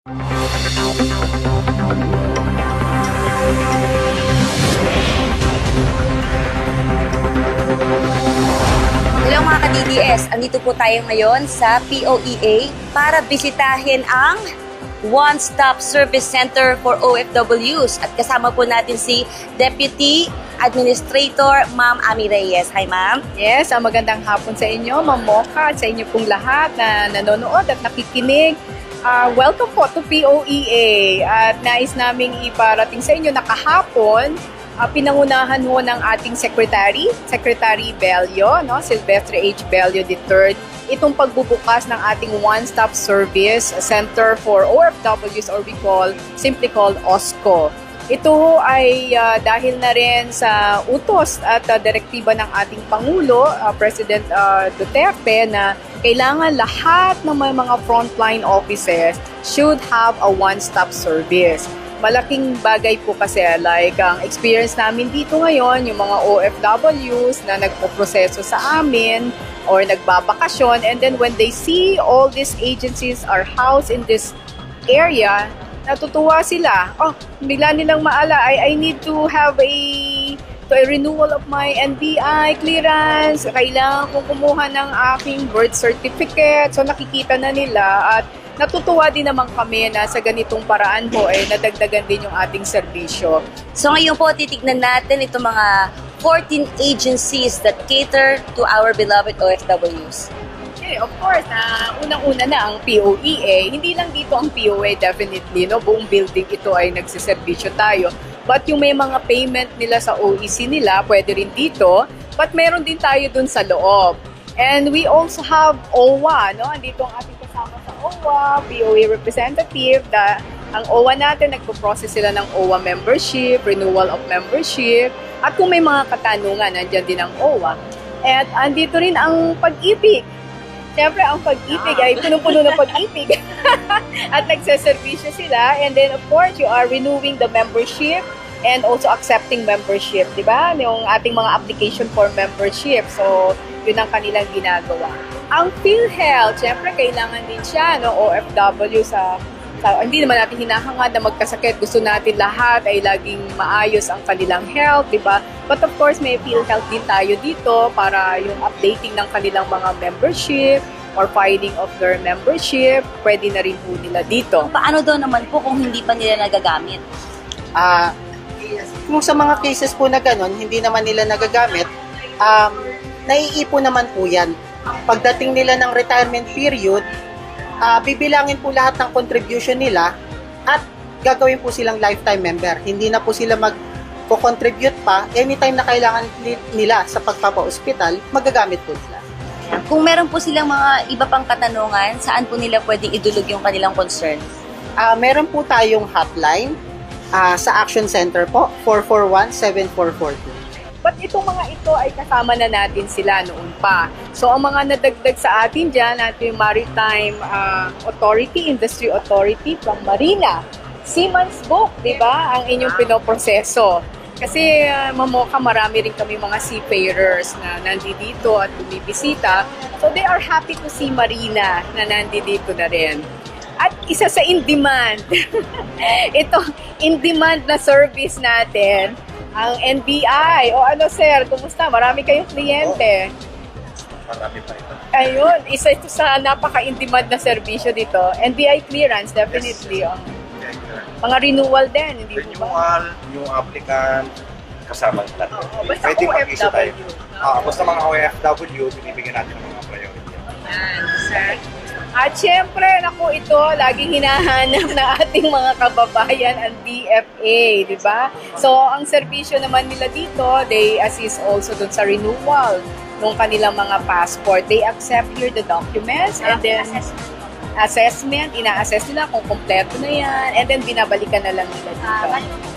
Hello mga ka-DDS, andito po tayo ngayon sa POEA para bisitahin ang One Stop Service Center for OFWs at kasama po natin si Deputy Administrator Ma'am Ami Reyes. Hi ma'am. Yes, ang magandang hapon sa inyo, Ma'am Mocha, at sa inyo pong lahat na nanonood at nakikinig. Ah, welcome po to POEA at nais naming iparating sa inyo na kahapon ah, pinangunahan ho ng ating Secretary, Secretary Bello, no? Silvestre H. Bello III, itong pagbubukas ng ating one-stop service center for OFWs or we call, simply called OSCO. Ito ay ah, dahil na rin sa utos at ah, direktiba ng ating Pangulo, ah, President ah, Duterte, na kailangan lahat ng may mga frontline offices should have a one-stop service. Malaking bagay po kasi like ang experience namin dito ngayon, yung mga OFWs na nagpo-proseso sa amin or nagbabakasyon and then when they see all these agencies are housed in this area, natutuwa sila. Oh, bigla nilang maala, I, I need to have a to a renewal of my NBI clearance. Kailangan kong kumuha ng aking birth certificate. So nakikita na nila at natutuwa din naman kami na sa ganitong paraan po ay nadagdagan din yung ating serbisyo. So ngayon po titignan natin itong mga 14 agencies that cater to our beloved OFWs. Eh, of course, na unang-una na ang POEA. Hindi lang dito ang POA definitely, no? Buong building ito ay nagsiservisyo tayo. But yung may mga payment nila sa OEC nila, pwede rin dito. But meron din tayo dun sa loob. And we also have OWA, no? Andito ang ating kasama sa OWA, POA representative. Da, ang OWA natin, nagpo-process sila ng OWA membership, renewal of membership. At kung may mga katanungan, nandyan din ang OWA. At andito rin ang pag-ibig. Siyempre, ang pag-ibig ay punong-puno ng pag-ibig. At nagsaservisyo sila. And then, of course, you are renewing the membership and also accepting membership, di ba? Yung ating mga application for membership. So, yun ang kanilang ginagawa. Ang PhilHealth, siyempre, kailangan din siya, no? OFW sa sa, hindi naman natin hinahangad na magkasakit. Gusto natin lahat ay laging maayos ang kanilang health, di ba? But of course, may PhilHealth din tayo dito para yung updating ng kanilang mga membership or filing of their membership, pwede na rin po nila dito. Paano daw naman po kung hindi pa nila nagagamit? Ah, kung sa mga cases po na ganun, hindi naman nila nagagamit, um, naiipon naman po yan. Pagdating nila ng retirement period, ah, bibilangin po lahat ng contribution nila at gagawin po silang lifetime member. Hindi na po sila mag contribute pa anytime na kailangan ni- nila sa pagpapa-hospital, magagamit po sila. Kung meron po silang mga iba pang katanungan, saan po nila pwedeng idulog yung kanilang concern? Ah, meron po tayong hotline ah, sa Action Center po, 441-7442. But itong mga ito ay kasama na natin sila noon pa. So ang mga nadagdag sa atin dyan, natin yung Maritime ah, Authority, Industry Authority from Marina. Seaman's Book, di ba? Ang inyong pinoproseso. Kasi uh, mamoka marami rin kami mga seafarers na nandito at bumibisita. So they are happy to see Marina na nandito na rin. At isa sa in-demand, ito, in-demand na service natin, ang NBI. O ano sir, kumusta? Marami kayong kliyente. Marami pa ito. Ayun, isa ito sa napaka-in-demand na serbisyo dito. NBI clearance, definitely. Ang mga renewal din, hindi mo ba? Renewal, yung applicant, kasama lahat. Oo, basta Pwede mag-isa tayo. OFW. Ah, basta mga OFW, binibigyan natin ng mga priority. Yan, sir. At syempre, naku, ito, laging hinahanap ng ating mga kababayan ang DFA, di ba? So, ang serbisyo naman nila dito, they assist also dun sa renewal ng kanilang mga passport. They accept here the documents and then assessment, ina-assess nila kung kompleto na yan, and then binabalikan na lang nila dito.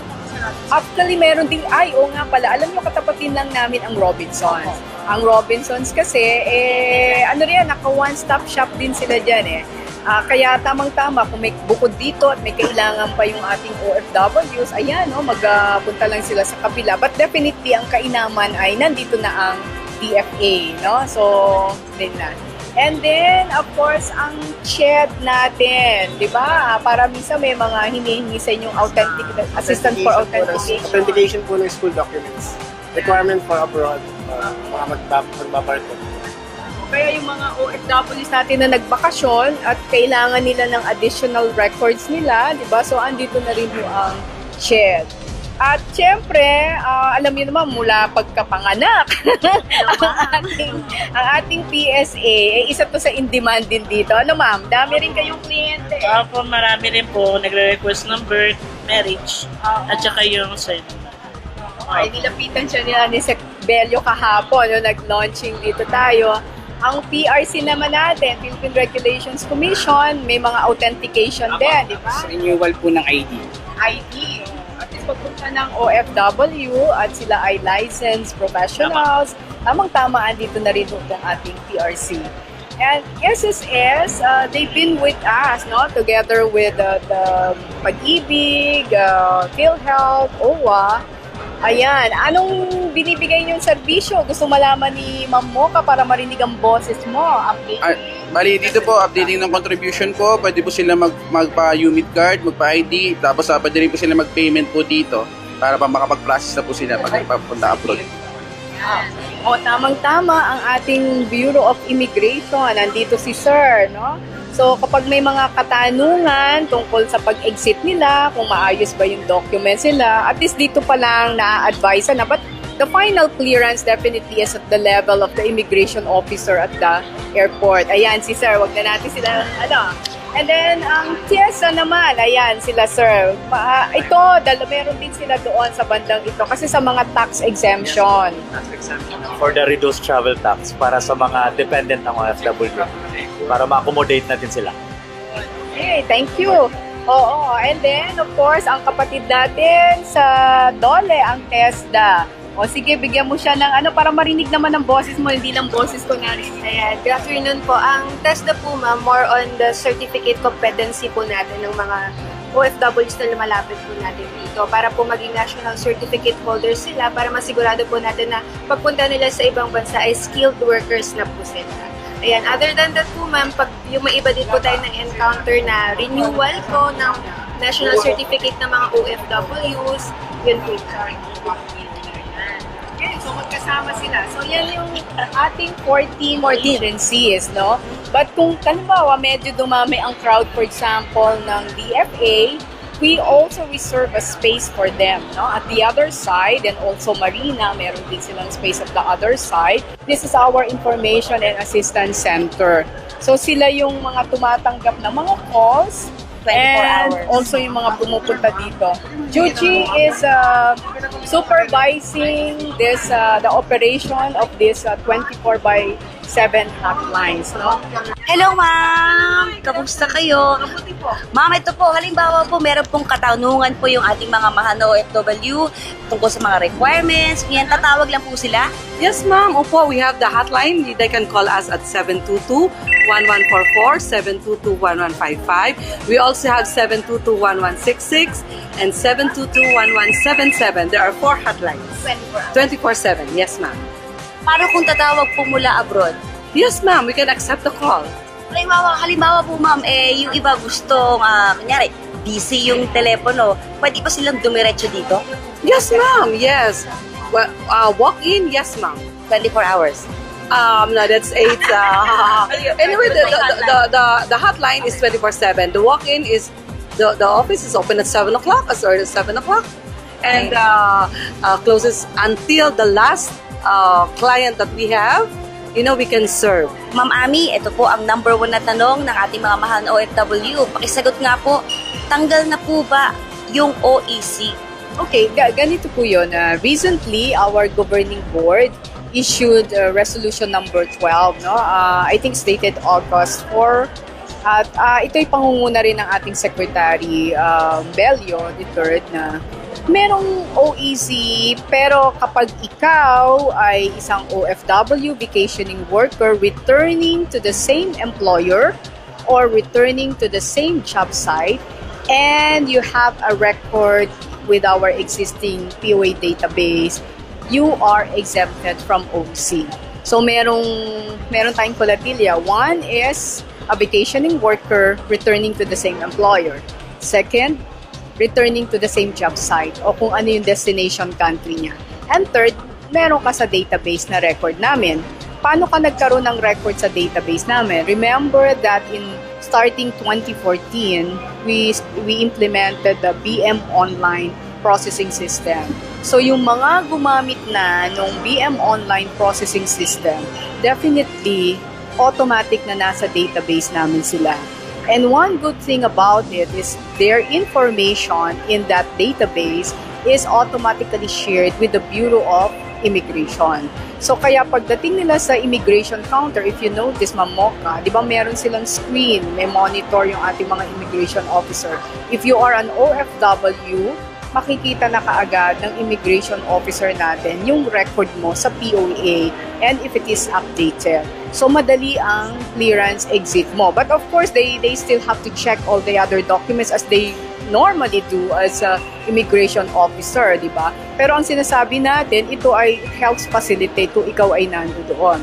Actually, meron din, ay, oo nga pala, alam nyo, katapatin lang namin ang Robinsons. Ang Robinsons kasi, eh, ano rin, naka one-stop shop din sila dyan eh. Ah, kaya tamang-tama, kung may bukod dito at may kailangan pa yung ating OFWs, ayan, no, magpunta lang sila sa kabila. But definitely, ang kainaman ay nandito na ang DFA, no? So, din na. And then, of course, ang chat natin, di ba? Para minsan may mga hinihingi sa inyong authentic, assistant for authentication. Authentication po ng school documents. Requirement for abroad. Uh, mga magbab magbabarko. Kaya yung mga OFWs natin na nagbakasyon at kailangan nila ng additional records nila, di ba? So, andito na rin yung ang chat. At syempre, ah, alam niyo naman mula pagkapanganak, ang ating, ang ating PSA, eh, isa to sa in-demand din dito. Ano ma'am, dami rin kayong kliyente. Opo, marami rin po nagre-request ng birth, marriage, at saka yung sign. Okay, nilapitan siya nila ni Sec Bello kahapon, no, nag-launching dito tayo. Ang PRC naman natin, Philippine Regulations Commission, may mga authentication din, di ba? Renewal po ng ID. ID. Pagpunta ng OFW at sila ay licensed professionals, tamang-tamaan dito na rin itong ating PRC. And SSS, uh, they've been with us, no? Together with uh, the Pag-ibig, uh, PhilHealth, OWA. Ayan, anong binibigay niyong serbisyo? Gusto malaman ni Ma'am Mocha para marinig ang boses mo. Update. Ah, bali, dito po, updating ng contribution po. Pwede po sila mag, magpa-UMID card, magpa-ID. Tapos ah, pwede rin po sila mag-payment po dito para pa makapag-process na po sila pag papunta abroad. O, tamang-tama ang ating Bureau of Immigration. Nandito si Sir, no? So, kapag may mga katanungan tungkol sa pag-exit nila, kung maayos ba yung documents nila, at least dito pa lang na-advise na. But the final clearance definitely is at the level of the immigration officer at the airport. Ayan, si Sir, wag na natin sila, ano. And then, ang TIESA naman, ayan, sila Sir. Pa, ito, dala, meron din sila doon sa bandang ito kasi sa mga tax exemption. tax exemption for the reduced travel tax para sa mga dependent ng OFW para ma-accommodate natin sila. Okay, thank you. Oo, and then of course, ang kapatid natin sa Dole, ang TESDA. O sige, bigyan mo siya ng ano para marinig naman ang boses mo, hindi lang boses ko narinig. Ayan, good afternoon po. Ang TESDA po ma'am, more on the certificate competency po natin ng mga OFWs na lumalapit po natin dito para po maging national certificate holders sila para masigurado po natin na pagpunta nila sa ibang bansa ay skilled workers na po sila. Ayan, other than that po ma'am, pag yung may iba din po tayo ng encounter na renewal po ng national certificate ng mga OFWs, yun po. So magkasama sila. So yan yung ating 14 agencies, no? But kung halimbawa medyo dumami ang crowd, for example, ng DFA, we also reserve a space for them, no? At the other side, and also Marina, meron din silang space at the other side. This is our information and assistance center. So sila yung mga tumatanggap ng mga calls 24 and hours. also yung mga pumupunta dito. Juji is uh, supervising this uh, the operation of this uh, 24 by 7 hotlines, no? Hello, ma'am! Kamusta kayo? Ma'am, ito po, halimbawa po, meron pong katanungan po yung ating mga mahal na OFW tungkol sa mga requirements. Yan, tatawag lang po sila. Yes, ma'am. Opo, we have the hotline. They can call us at 722-1144, 722-1155. We also have 722-1166 and 722-1177. There are four hotlines. 24-7. Yes, ma'am. Paano kung tatawag po mula abroad? Yes, ma'am. We can accept the call. Halimbawa, halimbawa po ma'am, eh, yung iba gustong, ah, kunyari, busy yung telepono, pwede pa silang dumiretso dito? Yes, ma'am. Yes. Well, uh, walk in. Yes, ma'am. 24 hours. Um, no, that's eight. Uh, anyway, the, the, the, the, the hotline is 24-7. The walk-in is, the, the office is open at 7 o'clock, as early as 7 o'clock. And uh, uh, closes until the last uh, client that we have, you know, we can serve. Ma'am Ami, ito po ang number one na tanong ng ating mga mahal na OFW. Pakisagot nga po, tanggal na po ba yung OEC? Okay, ga- ganito po yun. Uh, recently, our governing board issued uh, resolution number 12, no? Uh, I think stated August 4. At uh, ito'y pangunguna rin ng ating Secretary uh, Bello, the third, na merong OEC, pero kapag ikaw ay isang OFW, vacationing worker, returning to the same employer or returning to the same job site, and you have a record with our existing POA database, you are exempted from OC. So merong meron tayong kulatilla. One is a vacationing worker returning to the same employer. Second, returning to the same job site o kung ano yung destination country niya. And third, meron ka sa database na record namin. Paano ka nagkaroon ng record sa database namin? Remember that in starting 2014, we we implemented the BM Online processing system. So yung mga gumamit na nung BM Online processing system, definitely automatic na nasa database namin sila. And one good thing about it is their information in that database is automatically shared with the Bureau of Immigration. So kaya pagdating nila sa immigration counter, if you notice, Ma'am Mocha, di ba meron silang screen, may monitor yung ating mga immigration officer. If you are an OFW, makikita na kaagad ng immigration officer natin yung record mo sa POA and if it is updated. So madali ang clearance exit mo. But of course, they they still have to check all the other documents as they normally do as a immigration officer, di ba? Pero ang sinasabi natin, ito ay helps facilitate kung ikaw ay nandoon.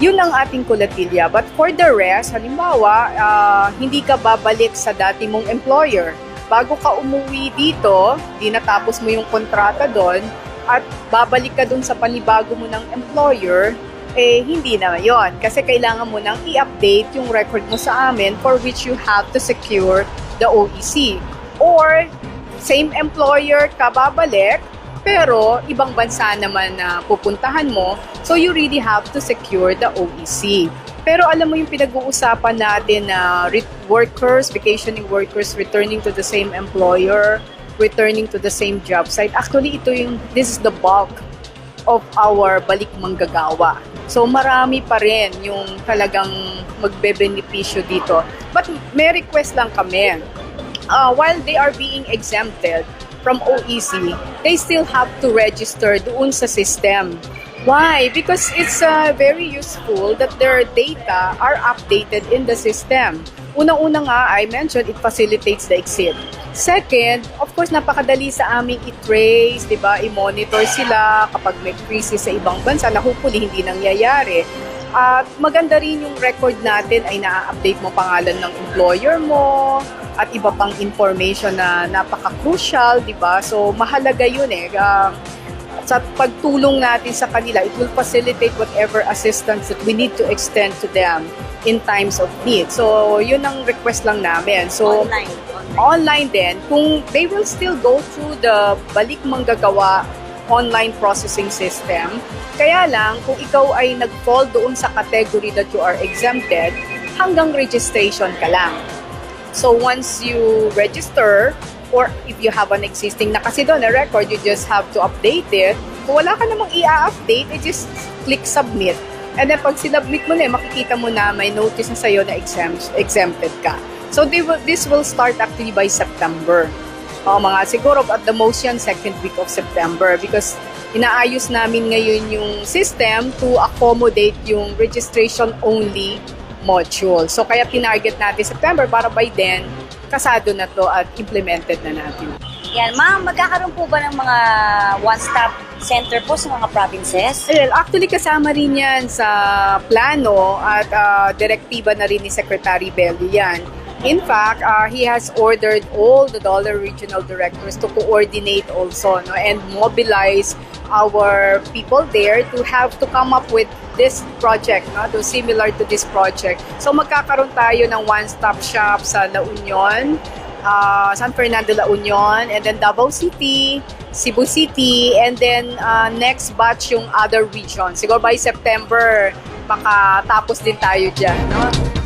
Yun ang ating kulatilla. But for the rest, halimbawa, ah, hindi ka babalik sa dati mong employer. Bago ka umuwi dito, di natapos mo yung kontrata doon, at babalik ka doon sa panibago mo ng employer, eh hindi na yon Kasi kailangan mo nang i-update yung record mo sa amin for which you have to secure the OEC. Or, same employer ka babalik, pero ibang bansa naman na pupuntahan mo, so you really have to secure the OEC. Pero alam mo yung pinag-uusapan natin na re- workers, vacationing workers returning to the same employer, returning to the same job site. Actually, ito yung, this is the bulk of our balik manggagawa. So marami pa rin yung talagang magbebenepisyo dito. But may request lang kami. Uh, while they are being exempted from OEC, they still have to register doon sa system. Why? Because it's uh, very useful that their data are updated in the system. Unang-una nga, I mentioned, it facilitates the exit. Second, of course, napakadali sa aming i-trace, di ba? I-monitor sila kapag may crisis sa ibang bansa na hopefully hindi nangyayari. At maganda rin yung record natin ay na-update mo pangalan ng employer mo at iba pang information na napaka-crucial, di ba? So, mahalaga yun eh. Ah, sa pagtulong natin sa kanila, it will facilitate whatever assistance that we need to extend to them in times of need. So, yun ang request lang namin. So, Online. online din, kung they will still go through the balik manggagawa online processing system, kaya lang, kung ikaw ay nag-fall doon sa category that you are exempted, hanggang registration ka lang. So once you register, or if you have an existing na kasi doon na record, you just have to update it. Kung wala ka namang i-update, you just click submit. And then pag sinubmit mo na, makikita mo na may notice na sa'yo na exempt, exempted ka. So they will, this will start actually by September. O mga siguro at the most yan second week of September because inaayos namin ngayon yung system to accommodate yung registration only module. So kaya tinarget natin September para by then kasado na to at implemented na natin. Yan, ma'am, magkakaroon po ba ng mga one-stop center po sa mga provinces? Well, actually kasama rin yan sa plano at ah, direktiba na rin ni Secretary Bello yan. In fact, uh, he has ordered all the dollar regional directors to coordinate also no, and mobilize our people there to have to come up with this project, no, to similar to this project. So magkakaroon tayo ng one-stop shop sa La Union, uh, San Fernando La Union, and then Davao City, Cebu City, and then uh, next batch yung other regions. Siguro by September, makatapos din tayo dyan. No?